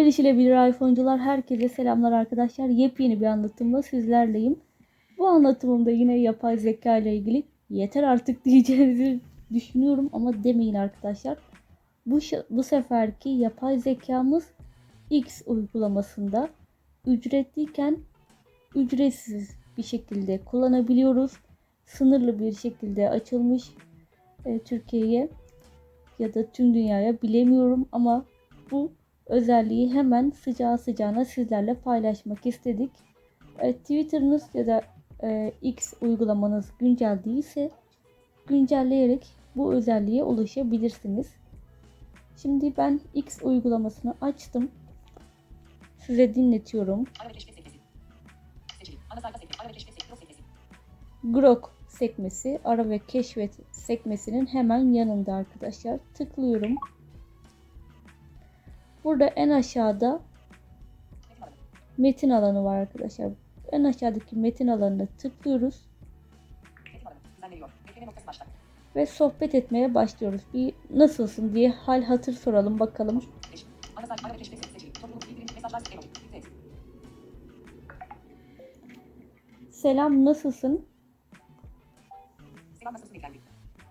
Erişilebilir iPhone'cular herkese selamlar arkadaşlar. Yepyeni bir anlatımla sizlerleyim. Bu anlatımımda yine yapay zeka ile ilgili yeter artık diyeceğinizi düşünüyorum ama demeyin arkadaşlar. Bu, bu seferki yapay zekamız X uygulamasında ücretliyken ücretsiz bir şekilde kullanabiliyoruz. Sınırlı bir şekilde açılmış e, Türkiye'ye ya da tüm dünyaya bilemiyorum ama bu özelliği hemen sıcağı sıcağına sizlerle paylaşmak istedik. E, Twitter'ınız ya da e, X uygulamanız güncel değilse güncelleyerek bu özelliğe ulaşabilirsiniz. Şimdi ben X uygulamasını açtım. Size dinletiyorum. Grok sekmesi, ara ve keşfet sekmesinin hemen yanında arkadaşlar. Tıklıyorum. Burada en aşağıda Metin alanı. var arkadaşlar. En aşağıdaki metin alanına tıklıyoruz ve sohbet etmeye başlıyoruz. Bir nasılsın diye hal hatır soralım bakalım. Selam nasılsın?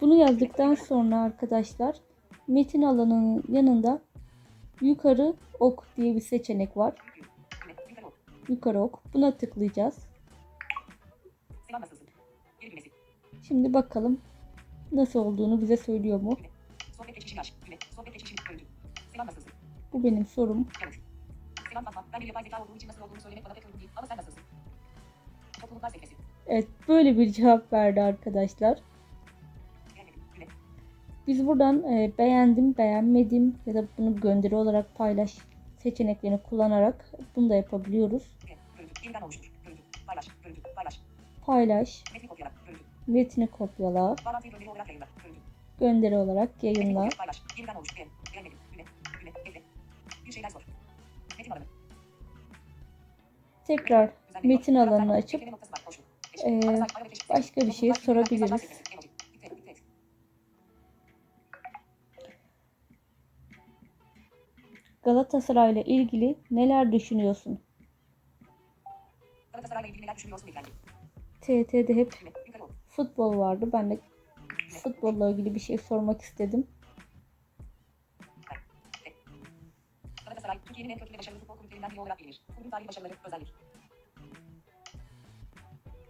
Bunu yazdıktan sonra arkadaşlar metin alanının yanında yukarı ok diye bir seçenek var. Yukarı ok. Buna tıklayacağız. Şimdi bakalım nasıl olduğunu bize söylüyor mu? Bu benim sorum. Evet böyle bir cevap verdi arkadaşlar. Biz buradan e, beğendim, beğenmedim ya da bunu gönderi olarak paylaş seçeneklerini kullanarak bunu da yapabiliyoruz. Paylaş. Paylaş. Paylaş, Metni kopyala. Metni gönderi olarak yayınla. Gönderi olarak Metni yayınla. kopyala. Paylaş. Yeniden oluştur. Beğen. Beğenmedim. Düğme. Düğme. Ekle. Bir şeyler sor. Metin alanı. Tekrar metin alanını açıp keşif başka bir şey sorabiliriz. Galatasaray ile ilgili neler düşünüyorsun? Galatasaray'la ilgili neler düşünüyorsun. TT'de hep futbol vardı. Ben de futbolla ilgili bir şey sormak istedim. Galatasaray, Türkiye'nin en köklü ve başarılı futbol kulüplerinden biri olarak bilinir. Kulübün tarihi başarıları, özellik.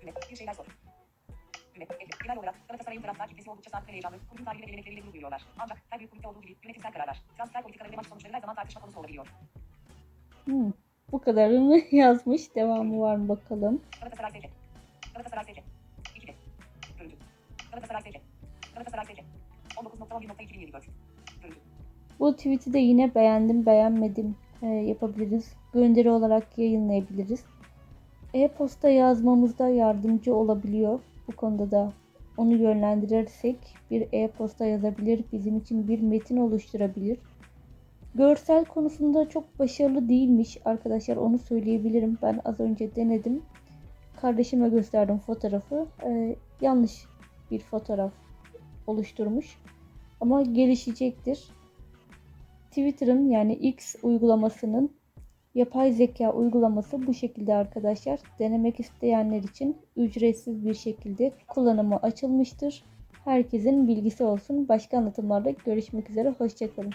Düğme. Bir şeyler sor. Ekle. Genel olarak Galatasaray'ın taraftar kitlesi oldukça sadık ve heyecanlı. Kulübün tarihi ve gelenekleriyle gurur duyuyorlar. Ancak her büyük kulüpte olduğu gibi yönetimsel kararlar, transfer politikaları ve zaman tartışma konusu olabiliyor. Hmm, bu kadarını yazmış. Devamı var mı bakalım. Galatasaray SC. Galatasaray SC. 2'de. Görüntü. Galatasaray SC. Galatasaray SC. 19.11.2007 göz. Görüntü. Bu tweet'i de yine beğendim, beğenmedim e, yapabiliriz. Gönderi olarak yayınlayabiliriz. E-posta yazmamızda yardımcı olabiliyor. Bu konuda da onu yönlendirirsek bir e-posta yazabilir, bizim için bir metin oluşturabilir. Görsel konusunda çok başarılı değilmiş arkadaşlar onu söyleyebilirim. Ben az önce denedim. Kardeşime gösterdim fotoğrafı. E, yanlış bir fotoğraf oluşturmuş. Ama gelişecektir. Twitter'ın yani X uygulamasının yapay zeka uygulaması bu şekilde arkadaşlar. Denemek isteyenler için ücretsiz bir şekilde kullanımı açılmıştır. Herkesin bilgisi olsun. Başka anlatımlarda görüşmek üzere. Hoşçakalın.